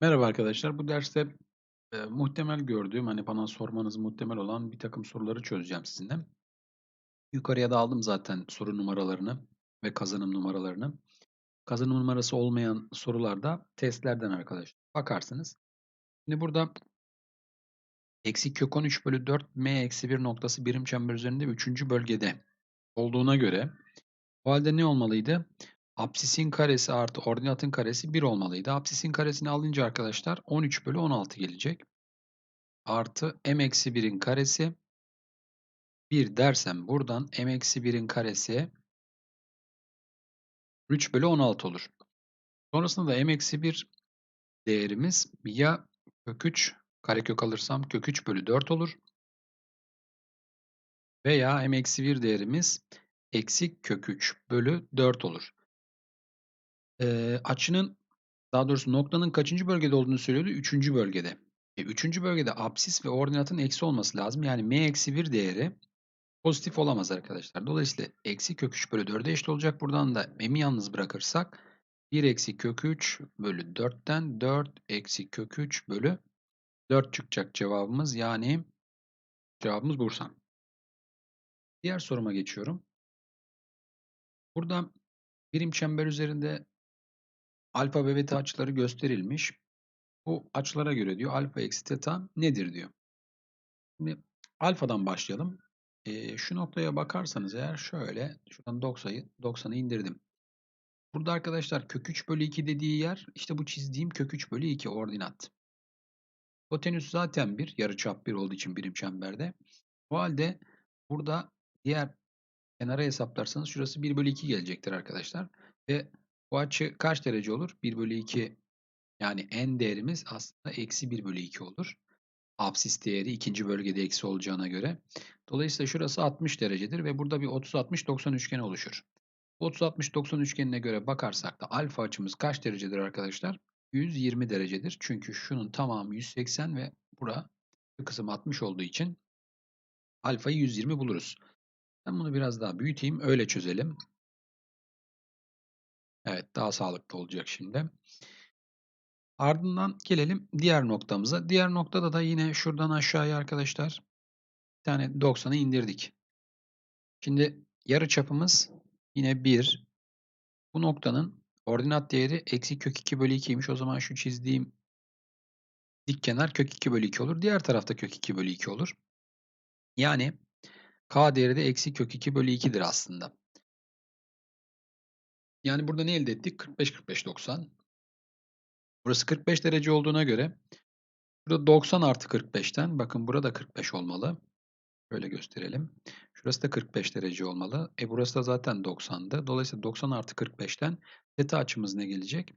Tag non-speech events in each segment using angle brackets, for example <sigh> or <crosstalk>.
Merhaba arkadaşlar. Bu derste e, muhtemel gördüğüm, hani bana sormanız muhtemel olan bir takım soruları çözeceğim sizinle. Yukarıya da aldım zaten soru numaralarını ve kazanım numaralarını. Kazanım numarası olmayan sorularda testlerden arkadaşlar. Bakarsınız. Şimdi burada eksi kök 13 bölü 4 m eksi 1 noktası birim çember üzerinde 3. bölgede olduğuna göre o halde ne olmalıydı? Apsisin karesi artı ordinatın karesi 1 olmalıydı. Apsisin karesini alınca arkadaşlar 13 bölü 16 gelecek. Artı m eksi 1'in karesi 1 dersem buradan m eksi 1'in karesi 3 bölü 16 olur. Sonrasında da m eksi 1 değerimiz ya kök 3 karekök alırsam kök 3 bölü 4 olur. Veya m eksi 1 değerimiz eksi kök 3 bölü 4 olur. Ee, açının daha doğrusu noktanın kaçıncı bölgede olduğunu söylüyordu? Üçüncü bölgede. E, üçüncü bölgede apsis ve ordinatın eksi olması lazım. Yani m eksi 1 değeri pozitif olamaz arkadaşlar. Dolayısıyla eksi kök 3 bölü 4'e eşit olacak. Buradan da m'i yalnız bırakırsak 1 eksi kök 3 bölü 4'ten 4 eksi kök 3 bölü 4 çıkacak cevabımız. Yani cevabımız Bursa. Diğer soruma geçiyorum. Burada birim çember üzerinde alfa ve beta açıları gösterilmiş. Bu açılara göre diyor alfa eksi teta nedir diyor. Şimdi alfadan başlayalım. E, şu noktaya bakarsanız eğer şöyle şuradan 90'ı 90'ı indirdim. Burada arkadaşlar kök 3 bölü 2 dediği yer işte bu çizdiğim kök 3 bölü 2 ordinat. Hipotenüs zaten 1 yarıçap 1 olduğu için birim çemberde. O halde burada diğer kenara hesaplarsanız şurası 1 bölü 2 gelecektir arkadaşlar. Ve bu açı kaç derece olur? 1 bölü 2 yani n değerimiz aslında eksi 1 bölü 2 olur. Absis değeri ikinci bölgede eksi olacağına göre. Dolayısıyla şurası 60 derecedir ve burada bir 30-60-90 üçgeni oluşur. 30-60-90 üçgenine göre bakarsak da alfa açımız kaç derecedir arkadaşlar? 120 derecedir. Çünkü şunun tamamı 180 ve bura şu kısım 60 olduğu için alfayı 120 buluruz. Ben bunu biraz daha büyüteyim. Öyle çözelim. Evet daha sağlıklı olacak şimdi. Ardından gelelim diğer noktamıza. Diğer noktada da yine şuradan aşağıya arkadaşlar bir tane 90'ı indirdik. Şimdi yarı çapımız yine 1. Bu noktanın ordinat değeri eksi kök 2 bölü 2'ymiş. O zaman şu çizdiğim dik kenar kök 2 bölü 2 olur. Diğer tarafta kök 2 bölü 2 olur. Yani k değeri de eksi kök 2 bölü 2'dir aslında. Yani burada ne elde ettik? 45 45 90. Burası 45 derece olduğuna göre burada 90 artı 45'ten bakın burada 45 olmalı. Böyle gösterelim. Şurası da 45 derece olmalı. E burası da zaten 90'dı. Dolayısıyla 90 artı 45'ten teta açımız ne gelecek?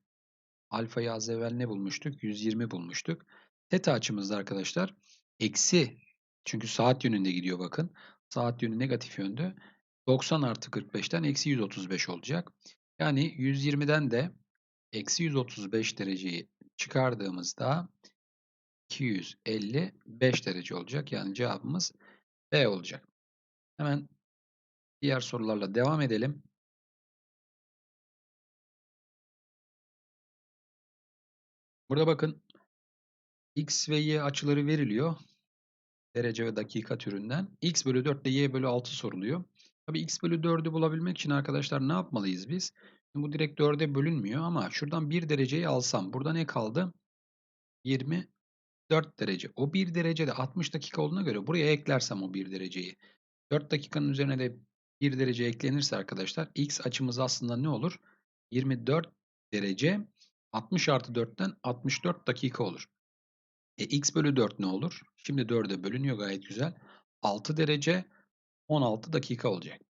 Alfayı az evvel ne bulmuştuk? 120 bulmuştuk. Teta açımızda arkadaşlar eksi çünkü saat yönünde gidiyor bakın. Saat yönü negatif yönde. 90 artı 45'ten eksi 135 olacak. Yani 120'den de eksi 135 dereceyi çıkardığımızda 255 derece olacak. Yani cevabımız B olacak. Hemen diğer sorularla devam edelim. Burada bakın x ve y açıları veriliyor. Derece ve dakika türünden. x bölü 4 ile y bölü 6 soruluyor. Tabi x bölü 4'ü bulabilmek için arkadaşlar ne yapmalıyız biz? bu direkt 4'e bölünmüyor ama şuradan 1 dereceyi alsam. Burada ne kaldı? 24 derece. O 1 derece de 60 dakika olduğuna göre buraya eklersem o 1 dereceyi. 4 dakikanın üzerine de 1 derece eklenirse arkadaşlar x açımız aslında ne olur? 24 derece 60 artı 4'ten 64 dakika olur. E, x bölü 4 ne olur? Şimdi 4'e bölünüyor gayet güzel. 6 derece 16 dakika olacak.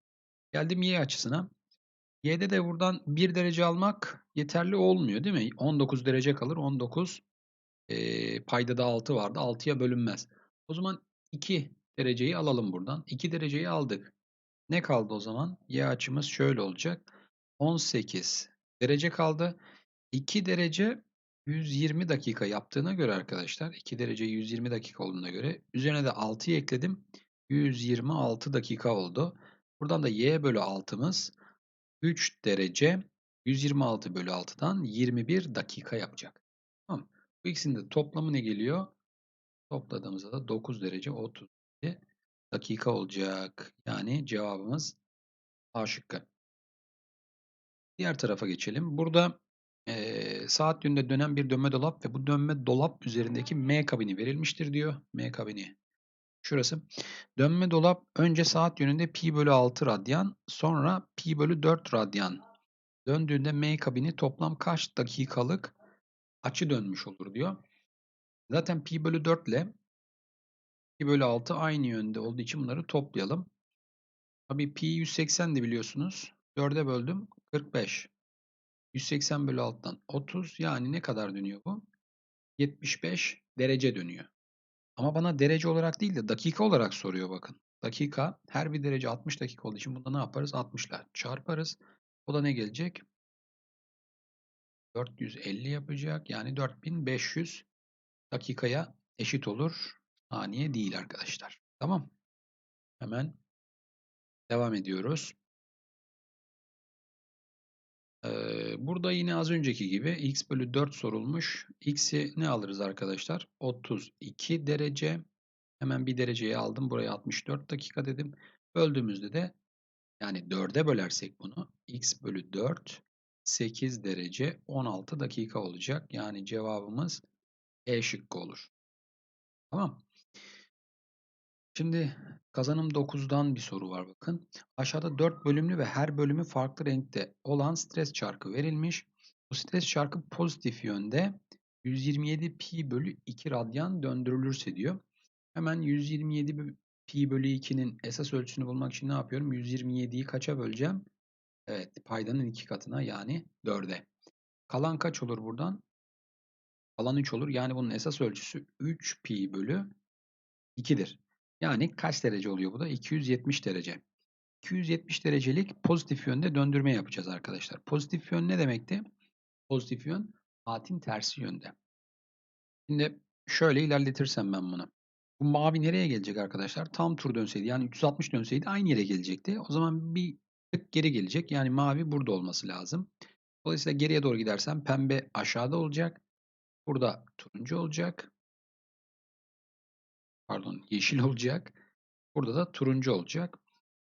Geldim y açısına. Y'de de buradan 1 derece almak yeterli olmuyor değil mi? 19 derece kalır. 19 e, payda da 6 vardı. 6'ya bölünmez. O zaman 2 dereceyi alalım buradan. 2 dereceyi aldık. Ne kaldı o zaman? Y açımız şöyle olacak. 18 derece kaldı. 2 derece 120 dakika yaptığına göre arkadaşlar 2 derece 120 dakika olduğuna göre üzerine de 6'yı ekledim. 126 dakika oldu. Buradan da y bölü 6'mız 3 derece 126 bölü 6'dan 21 dakika yapacak. Tamam. Bu ikisinin de toplamı ne geliyor? Topladığımızda da 9 derece 30 dakika olacak. Yani cevabımız A şıkkı. Diğer tarafa geçelim. Burada e, saat yönünde dönen bir dönme dolap ve bu dönme dolap üzerindeki M kabini verilmiştir diyor. M kabini şurası. Dönme dolap önce saat yönünde pi bölü 6 radyan sonra pi bölü 4 radyan döndüğünde M kabini toplam kaç dakikalık açı dönmüş olur diyor. Zaten pi bölü 4 ile pi bölü 6 aynı yönde olduğu için bunları toplayalım. Tabii pi 180 de biliyorsunuz. 4'e böldüm 45. 180 bölü alttan 30 yani ne kadar dönüyor bu? 75 derece dönüyor. Ama bana derece olarak değil de dakika olarak soruyor bakın. Dakika her bir derece 60 dakika olduğu için bunda ne yaparız? 60 ile çarparız. O da ne gelecek? 450 yapacak. Yani 4500 dakikaya eşit olur. Saniye değil arkadaşlar. Tamam. Hemen devam ediyoruz. Burada yine az önceki gibi x bölü 4 sorulmuş. x'i ne alırız arkadaşlar? 32 derece. Hemen bir dereceye aldım. Buraya 64 dakika dedim. Böldüğümüzde de yani 4'e bölersek bunu x bölü 4 8 derece 16 dakika olacak. Yani cevabımız E şıkkı olur. Tamam. Şimdi kazanım 9'dan bir soru var bakın. Aşağıda 4 bölümlü ve her bölümü farklı renkte olan stres çarkı verilmiş. Bu stres çarkı pozitif yönde 127 pi bölü 2 radyan döndürülürse diyor. Hemen 127 pi bölü 2'nin esas ölçüsünü bulmak için ne yapıyorum? 127'yi kaça böleceğim? Evet paydanın 2 katına yani 4'e. Kalan kaç olur buradan? Kalan 3 olur. Yani bunun esas ölçüsü 3 pi bölü 2'dir. Yani kaç derece oluyor bu da? 270 derece. 270 derecelik pozitif yönde döndürme yapacağız arkadaşlar. Pozitif yön ne demekti? Pozitif yön saatin tersi yönde. Şimdi şöyle ilerletirsem ben bunu. Bu mavi nereye gelecek arkadaşlar? Tam tur dönseydi yani 360 dönseydi aynı yere gelecekti. O zaman bir tık geri gelecek. Yani mavi burada olması lazım. Dolayısıyla geriye doğru gidersem pembe aşağıda olacak. Burada turuncu olacak pardon yeşil <laughs> olacak. Burada da turuncu olacak.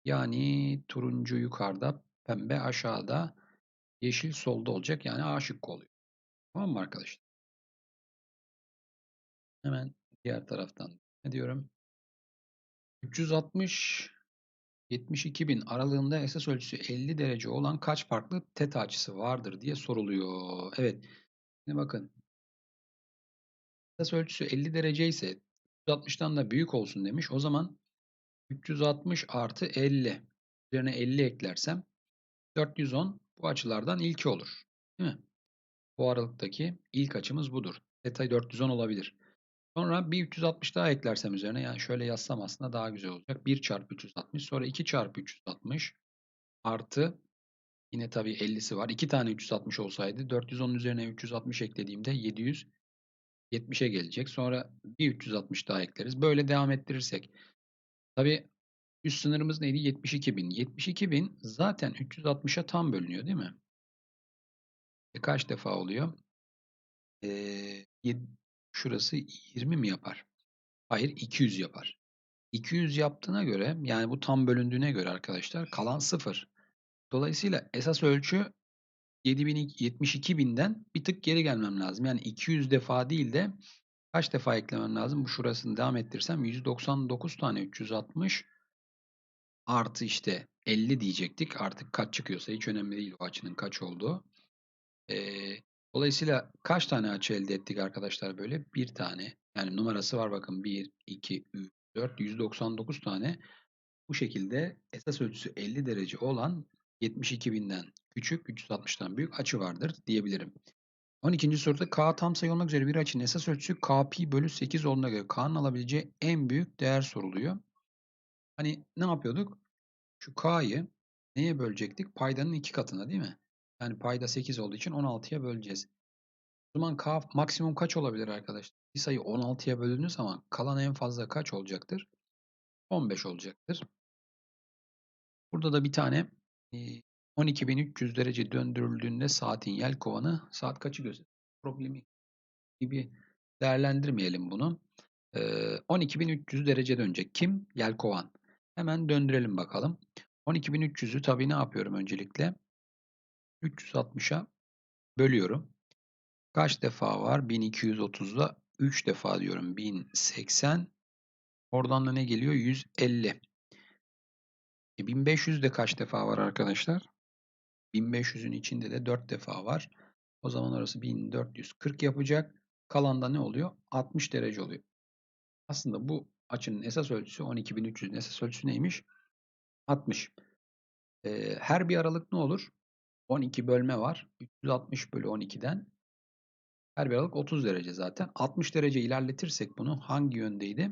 Yani turuncu yukarıda, pembe aşağıda, yeşil solda olacak. Yani A şıkkı oluyor. Tamam mı arkadaşlar? Hemen diğer taraftan ne diyorum? 360 72 bin aralığında esas ölçüsü 50 derece olan kaç farklı teta açısı vardır diye soruluyor. Evet. Şimdi bakın. Esas ölçüsü 50 derece ise 360'tan da büyük olsun demiş. O zaman 360 artı 50 üzerine 50 eklersem 410 bu açılardan ilki olur. Değil mi? Bu aralıktaki ilk açımız budur. Theta 410 olabilir. Sonra bir 360 daha eklersem üzerine yani şöyle yazsam aslında daha güzel olacak. 1 çarpı 360 sonra 2 çarpı 360 artı yine tabii 50'si var. 2 tane 360 olsaydı 410 üzerine 360 eklediğimde 700 70'e gelecek. Sonra bir 360 daha ekleriz. Böyle devam ettirirsek. Tabi üst sınırımız neydi? 72 bin. 72 bin zaten 360'a tam bölünüyor değil mi? E kaç defa oluyor? Ee, şurası 20 mi yapar? Hayır 200 yapar. 200 yaptığına göre yani bu tam bölündüğüne göre arkadaşlar kalan 0. Dolayısıyla esas ölçü 72 binden bir tık geri gelmem lazım. Yani 200 defa değil de kaç defa eklemem lazım? Bu şurasını devam ettirsem 199 tane 360 artı işte 50 diyecektik. Artık kaç çıkıyorsa hiç önemli değil o açının kaç olduğu. Ee, dolayısıyla kaç tane açı elde ettik arkadaşlar böyle? Bir tane. Yani numarası var bakın 1, 2, 3, 4, 199 tane. Bu şekilde esas ölçüsü 50 derece olan 72.000'den küçük, 360'dan büyük açı vardır diyebilirim. 12. soruda K tam sayı olmak üzere bir açının esas ölçüsü Kp bölü 8 olduğuna göre K'nın alabileceği en büyük değer soruluyor. Hani ne yapıyorduk? Şu K'yı neye bölecektik? Paydanın iki katına değil mi? Yani payda 8 olduğu için 16'ya böleceğiz. O zaman K maksimum kaç olabilir arkadaşlar? Bir sayı 16'ya bölündüğü zaman kalan en fazla kaç olacaktır? 15 olacaktır. Burada da bir tane 12.300 derece döndürüldüğünde saatin yel kovanı saat kaçı gösterir? Problemi gibi değerlendirmeyelim bunu. Ee, 12.300 derece dönecek. Kim? Yelkovan. Hemen döndürelim bakalım. 12.300'ü tabii ne yapıyorum öncelikle? 360'a bölüyorum. Kaç defa var? 1230'da 3 defa diyorum. 1080. Oradan da ne geliyor? 150. E 1500'de kaç defa var arkadaşlar? 1500'ün içinde de 4 defa var. O zaman orası 1440 yapacak. Kalan da ne oluyor? 60 derece oluyor. Aslında bu açının esas ölçüsü 12.300'ün esas ölçüsü neymiş? 60. Ee, her bir aralık ne olur? 12 bölme var. 360 bölü 12'den her bir aralık 30 derece zaten. 60 derece ilerletirsek bunu hangi yöndeydi?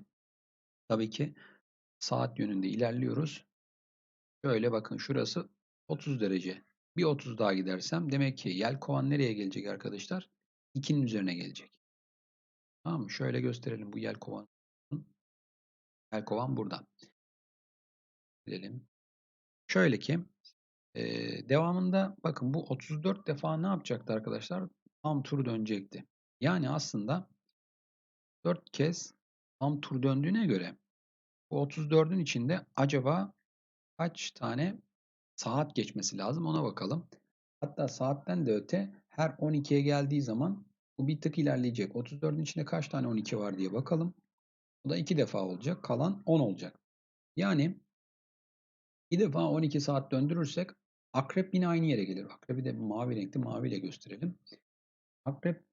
Tabii ki saat yönünde ilerliyoruz. Şöyle bakın şurası 30 derece. Bir 30 daha gidersem demek ki yelkovan nereye gelecek arkadaşlar? 2'nin üzerine gelecek. Tamam mı? Şöyle gösterelim bu yelkovan. Yelkovan burada. Gidelim. Şöyle ki e, devamında bakın bu 34 defa ne yapacaktı arkadaşlar? Tam tur dönecekti. Yani aslında 4 kez tam tur döndüğüne göre bu 34'ün içinde acaba kaç tane saat geçmesi lazım ona bakalım. Hatta saatten de öte her 12'ye geldiği zaman bu bir tık ilerleyecek. 34'ün içinde kaç tane 12 var diye bakalım. Bu da 2 defa olacak. Kalan 10 olacak. Yani bir defa 12 saat döndürürsek akrep yine aynı yere gelir. Akrebi de mavi renkli maviyle gösterelim. Akrep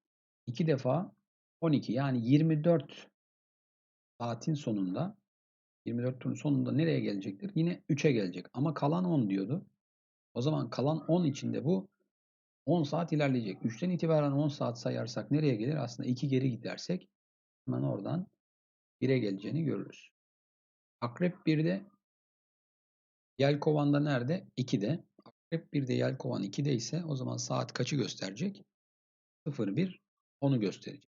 2 defa 12 yani 24 saatin sonunda 24 turun sonunda nereye gelecektir? Yine 3'e gelecek. Ama kalan 10 diyordu. O zaman kalan 10 içinde bu 10 saat ilerleyecek. 3'ten itibaren 10 saat sayarsak nereye gelir? Aslında 2 geri gidersek hemen oradan 1'e geleceğini görürüz. Akrep 1'de Yelkovan'da nerede? 2'de. Akrep 1'de Yelkovan 2'de ise o zaman saat kaçı gösterecek? 01 onu gösterecek.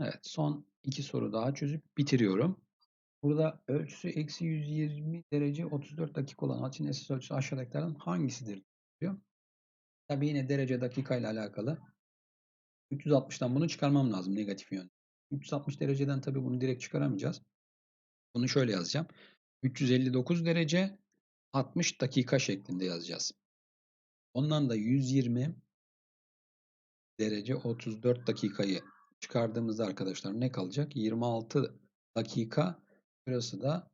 Evet son iki soru daha çözüp bitiriyorum. Burada ölçüsü eksi 120 derece 34 dakika olan açının esas ölçüsü aşağıdakilerden hangisidir diyor. Tabi yine derece dakika ile alakalı. 360'tan bunu çıkarmam lazım negatif yön. 360 dereceden tabi bunu direkt çıkaramayacağız. Bunu şöyle yazacağım. 359 derece 60 dakika şeklinde yazacağız. Ondan da 120 derece 34 dakikayı çıkardığımızda arkadaşlar ne kalacak? 26 dakika Burası da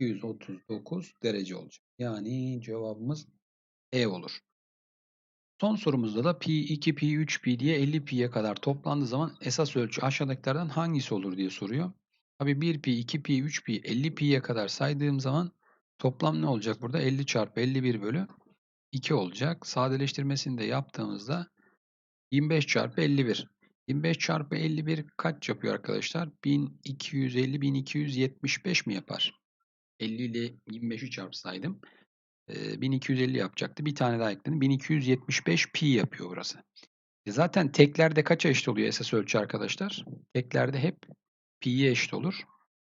139 derece olacak. Yani cevabımız E olur. Son sorumuzda da pi 2 pi 3 pi diye 50 pi'ye kadar toplandığı zaman esas ölçü aşağıdakilerden hangisi olur diye soruyor. Tabi 1 pi 2 pi 3 pi 50 pi'ye kadar saydığım zaman toplam ne olacak burada? 50 çarpı 51 bölü 2 olacak. Sadeleştirmesini de yaptığımızda 25 çarpı 51. 25 çarpı 51 kaç yapıyor arkadaşlar? 1250, 1275 mi yapar? 50 ile 25'i çarpsaydım 1250 yapacaktı. Bir tane daha ekledim. 1275 pi yapıyor burası. E zaten teklerde kaça eşit oluyor esas ölçü arkadaşlar? Teklerde hep pi'ye eşit olur.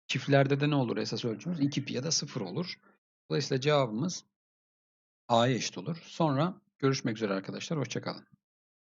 Çiftlerde de ne olur esas ölçümüz? 2 pi ya da 0 olur. Dolayısıyla cevabımız A'ya eşit olur. Sonra görüşmek üzere arkadaşlar. Hoşçakalın.